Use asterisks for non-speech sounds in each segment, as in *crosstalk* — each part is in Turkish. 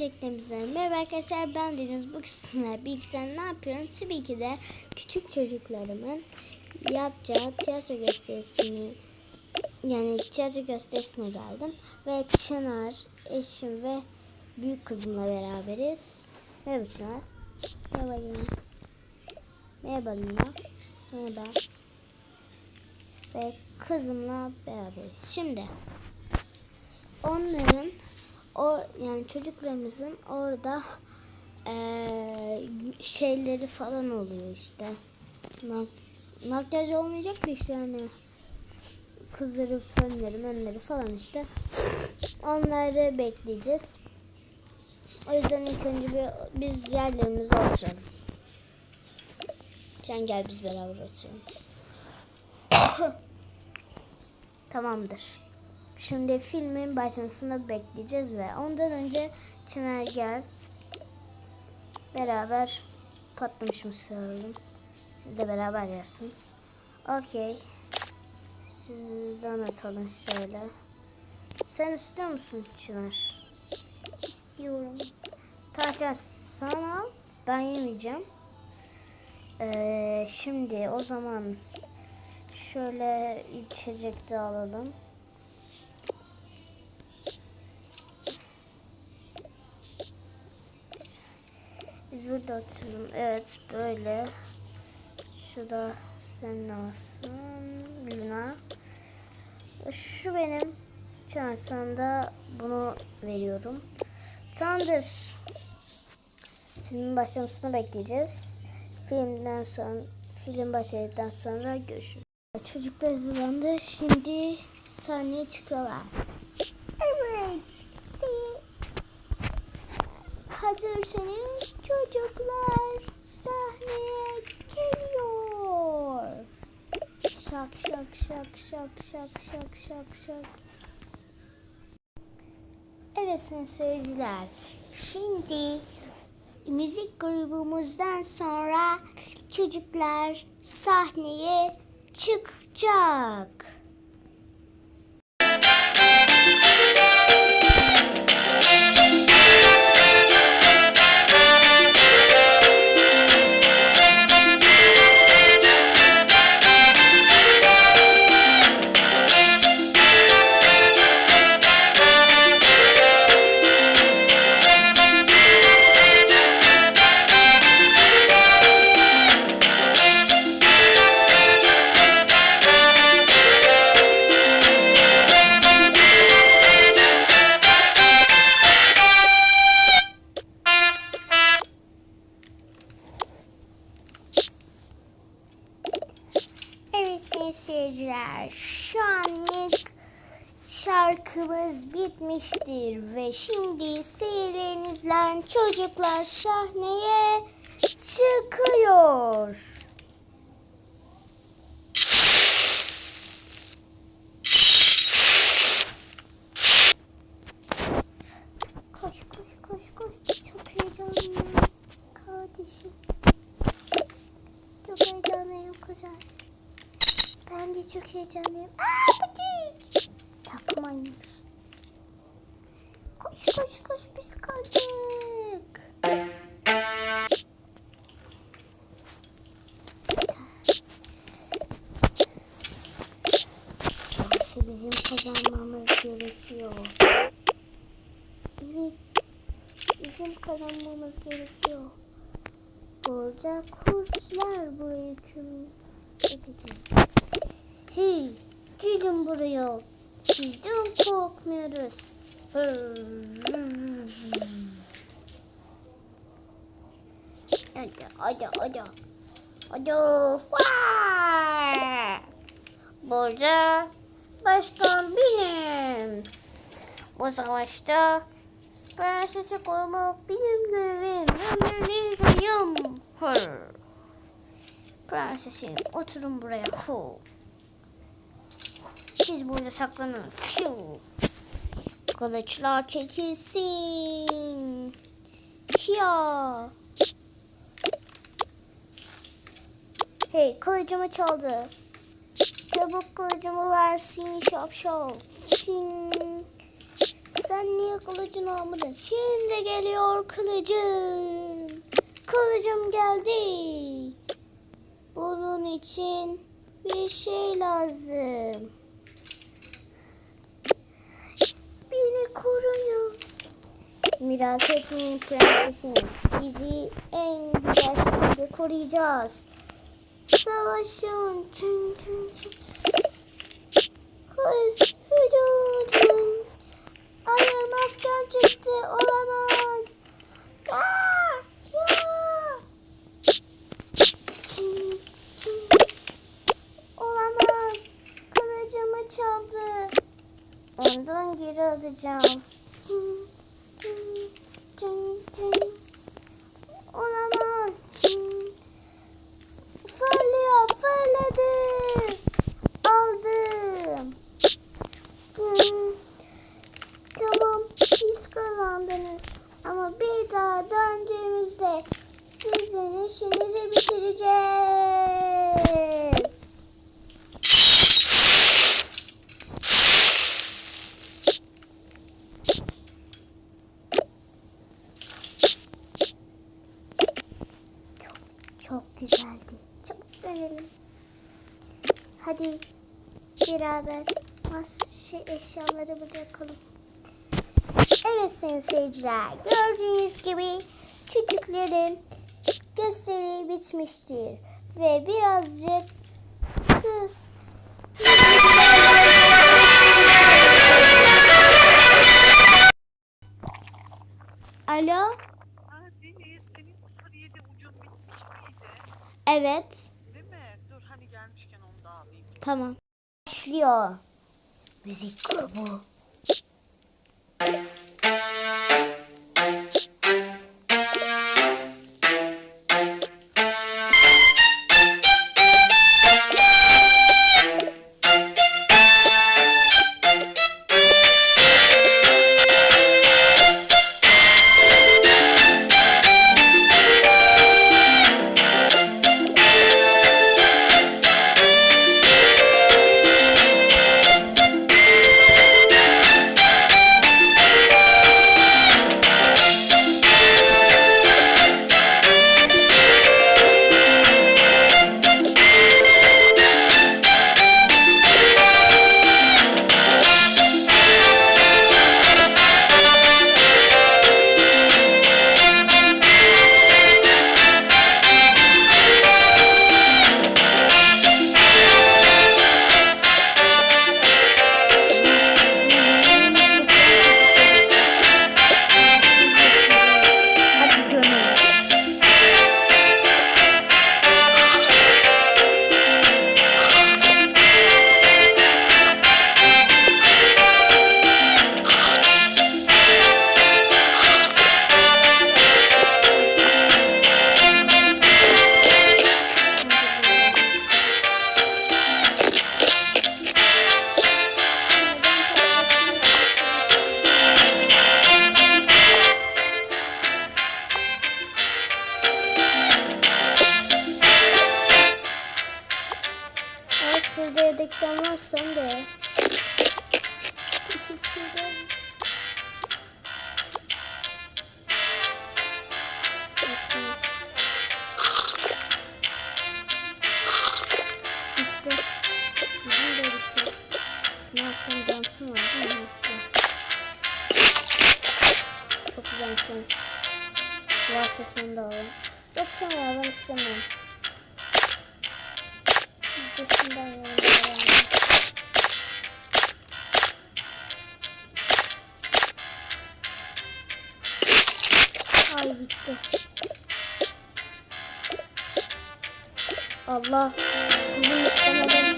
Öncelikle merhaba arkadaşlar ben Deniz bu sizinle birlikte ne yapıyorum? Tabii ki de küçük çocuklarımın yapacağı tiyatro gösterisini yani tiyatro gösterisine geldim ve Çınar, eşim ve büyük kızımla beraberiz. Merhaba Çınar. Merhaba Deniz. Merhaba Lina. Merhaba. Ve kızımla beraberiz. Şimdi onların o yani çocuklarımızın orada eee, şeyleri falan oluyor işte. Mak makyaj olmayacak da işte yani kızları fönleri menleri falan işte. Onları bekleyeceğiz. O yüzden ilk önce bir, biz yerlerimize oturalım. Can gel biz beraber oturalım. *coughs* Tamamdır. Şimdi filmin başlamasını bekleyeceğiz ve ondan önce Çınar gel. Beraber patlamış mısır alalım. Siz de beraber yersiniz. Okey. Sizden atalım şöyle. Sen istiyor musun Çınar? İstiyorum. Taçar sana al. Ben yemeyeceğim. Ee, şimdi o zaman şöyle içecek de alalım. Burada oturalım. Evet böyle. Şu da senin olsun. Luna. Şu benim. Çağırsan da bunu veriyorum. Tamamdır. Filmin başlamasını bekleyeceğiz. Filmden sonra film başladıktan sonra görüşürüz. Çocuklar hazırlandı. Şimdi sahneye çıkıyorlar. Evet. Say Hazırsanız çocuklar sahneye geliyor. Şak şak şak şak şak şak şak şak. Evet seyirciler. Şimdi müzik grubumuzdan sonra çocuklar sahneye çıkacak. Şarkımız bitmiştir ve şimdi seyirlerinizle çocuklar sahneye çıkıyor. Koş koş koş koş çok heyecanlıyım kardeşim. Çok heyecanlıyım kuzen. Ben de çok heyecanlıyım. Aa Burada kurtlar burayı hüküm edecek. Hey, gelin buraya. Sizden korkmuyoruz. Hadi, hadi, hadi. Hadi. Burada başkan benim. Bu savaşta prensesi korumak benim görevim. Ben vereceğim. Hır. Prensesim oturun buraya. Hu. Siz burada saklanın. Fiu. Kılıçlar çekilsin. Ya. Hey kılıcımı çaldı. Çabuk kılıcımı versin şapşal. Sen niye kılıcını almadın? Şimdi geliyor kılıcım. Kılıcım geldi. Bunun için bir şey lazım. Beni koruyun. Merak etmeyin prensesim. Bizi en güzel şekilde koruyacağız. Savaşın çünkü Kız すーち。Hadi beraber şey eşyaları bırakalım. Evet sayın seyirciler gördüğünüz gibi çocukların gösteri bitmiştir. Ve birazcık kız Alo? Ha Deniz, senin 07 ucun bitmiş miydi? Evet. Değil mi? Dur hani gelmişken onu da alayım. Tamam. Başlıyor. Müzik grubu. Var sen de. Teşekkür ederim. Bitti. Bizim de bitti. Şunu alsam dansın var değil mi? Çok güzelmiş dans. Varsa sen de alın. Yok canım ya ben istemem. Biz de şundan alalım. Ay bitti. Allah. Kızım istemeden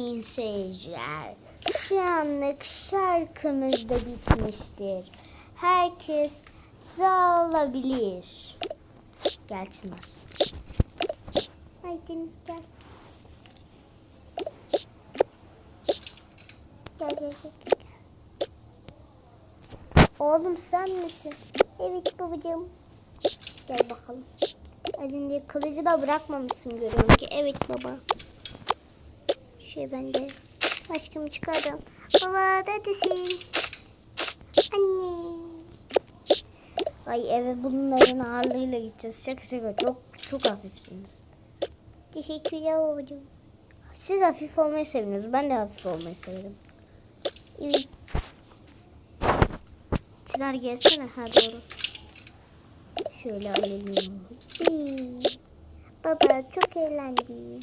izleyiciler. Şu anlık şarkımız da bitmiştir. Herkes dağılabilir. Gel Çınar. Ay Deniz gel. Gel gel gel. Oğlum sen misin? Evet babacığım. Gel bakalım. Elinde kılıcı da bırakmamışsın görüyorum ki. Evet baba. Şey ben de aşkımı çıkardım. Baba neredesin? Anne. Ay eve bunların ağırlığıyla gideceğiz. Şaka şaka çok çok hafifsiniz. Teşekkürler babacığım. Siz hafif olmayı seviyorsunuz. Ben de hafif olmayı severim. Evet. Çınar gelsene. Ha doğru. Şöyle alalım. Hmm. Baba çok eğlendim.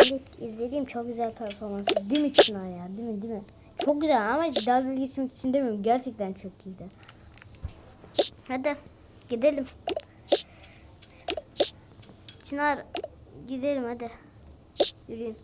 Ben de izlediğim çok güzel performansı. Değil mi Çınar ya? Değil mi? Değil mi? Çok güzel ama dalga geçmek için demiyorum. Gerçekten çok iyiydi. Hadi gidelim. Çınar gidelim hadi. Yürüyün.